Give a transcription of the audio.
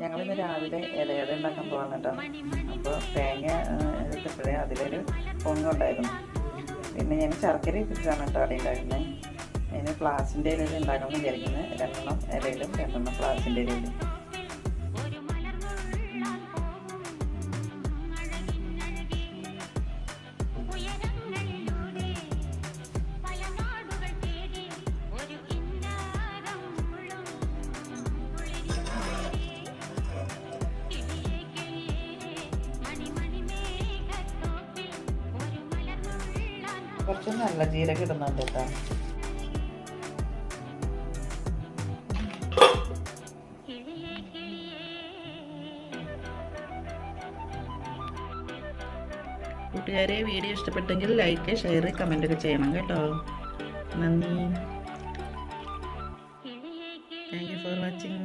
ഞങ്ങളിന്ന് രാവിലെ ഇലയട ഉണ്ടാക്കാൻ പോകാൻ കേട്ടോ. അപ്പോൾ തേങ്ങ എടുത്തപ്പോഴേ അതിലൊരു പൊങ്ങുണ്ടായിരുന്നു പിന്നെ ഞാൻ ശർക്കര ഇട്ടിട്ടാണ് കേട്ടോ അവിടെ ഉണ്ടായിരുന്നത് അതിന് പ്ലാസ്റ്റിന്റെ ഇലയിൽ ഉണ്ടാക്കണം വിചാരിക്കുന്നത് രണ്ടെണ്ണം ഇലയിലും രണ്ടെണ്ണം പ്ലാസ്റ്റിന്റെ ഇലയിലും. കുറച്ച് നല്ല ജീരകം ഇടുന്നുണ്ട് കേട്ടോ. കൂട്ടുകാരെ വീഡിയോ ഇഷ്ടപ്പെട്ടെങ്കിൽ ലൈക്ക് ഷെയർ കമന്റ് ഒക്കെ ചെയ്യണം കേട്ടോ. നന്ദി. Thank you for watching